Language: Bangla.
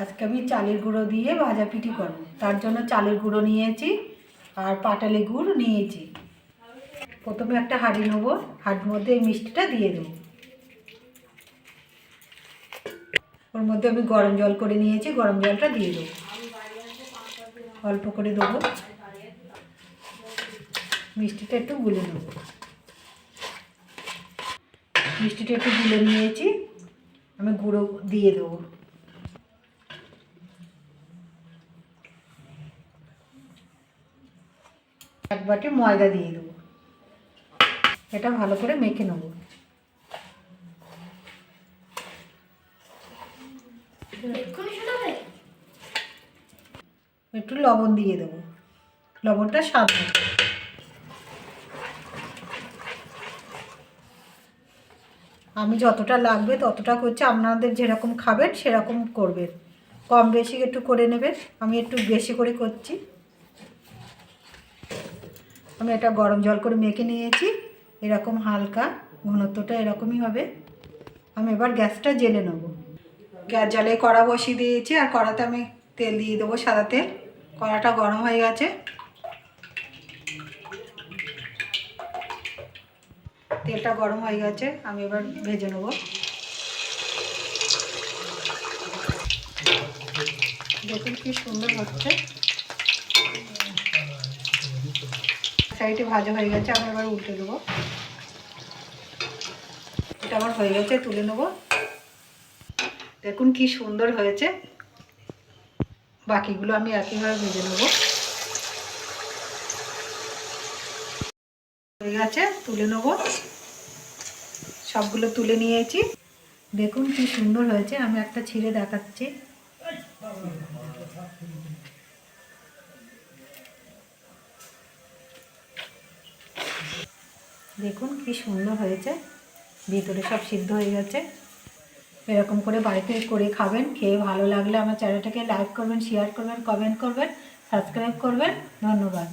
আজকে আমি চালের গুঁড়ো দিয়ে ভাজা পিঠি করব। তার জন্য চালের গুঁড়ো নিয়েছি আর পাটালি গুড় নিয়েছি। প্রথমে একটা হাঁড়ি নেব, হাঁড়ির মধ্যে এই মিষ্টিটা দিয়ে দেবো। ওর মধ্যে আমি গরম জল করে নিয়েছি, গরম জলটা দিয়ে দেবো। অল্প করে দেবো। মিষ্টিটা একটু গুলে নেব। মিষ্টিটা একটু গুলে নিয়েছি। আমি গুঁড়ো দিয়ে দেবো। এক বাটি ময়দা দিয়ে দেবো। এটা ভালো করে মেখে নেব। একটু লবণ দিয়ে দেবো। লবণটা স্বাদ আমি যতটা লাগবে ততটা করছি। আপনাদের যেরকম খাবেন সেরকম করবেন। কম বেশি একটু করে নেবেন। আমি একটু বেশি করে করছি। আমি এটা গরম জল করে মেখে নিয়েছি। এরকম হালকা ঘনত্বটা এরকমই হবে। আমি এবার গ্যাসটা জেলে নেব। গ্যাস জলে কড়া বসিয়ে দিয়েছি। আর কড়াতে আমি তেল দিয়ে দেবো সাদা তেল। কড়াটা গরম হয়ে গেছে। তেলটা গরম হয়ে গেছে। আমি এবার ভেজে নেব। দেখুন কি সুন্দর হচ্ছে। সাইডে ভাজা হয়ে গেছে, আমি এবার উল্টে দেবো। এটা আমার হয়ে গেছে, তুলে নেব। দেখুন কি সুন্দর হয়েছে। বাকিগুলো আমি একইভাবে ভেজে নেব। হয়ে গেছে, তুলে নেব। সবগুলো তুলে নিয়েছি। দেখুন কি সুন্দর হয়েছে, আমি একটা ছিঁড়ে দেখাচ্ছি। দেখুন কি সুন্দর হয়েছে। ভিতরে সব সিদ্ধ হয়ে গেছে। এরকম করে বাড়িতে করে খাবেন। খেয়ে ভালো লাগলে আমার চ্যানেলটাকে লাইক করবেন শেয়ার করবেন কমেন্ট করবেন সাবস্ক্রাইব করবেন। ধন্যবাদ।